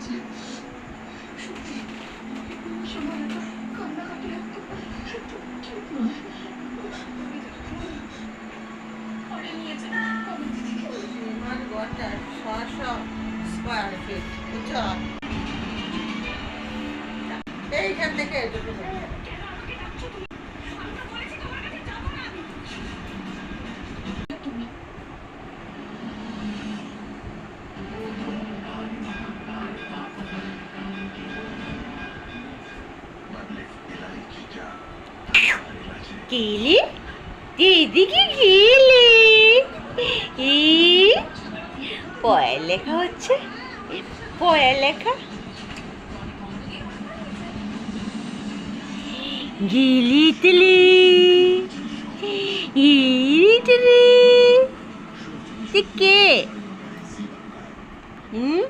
হয়েছে। সত্যি সময় কান্নাকাটি পরে ছশো স্কোয়ার ফিট বুঝছ? এইখান থেকে এটুকু তুমি গেলি? দিদিকে গেলি? ই পড়ালেখা হচ্ছে? পড়ালেখা? গিলি তিলি ইরি কে? হুম?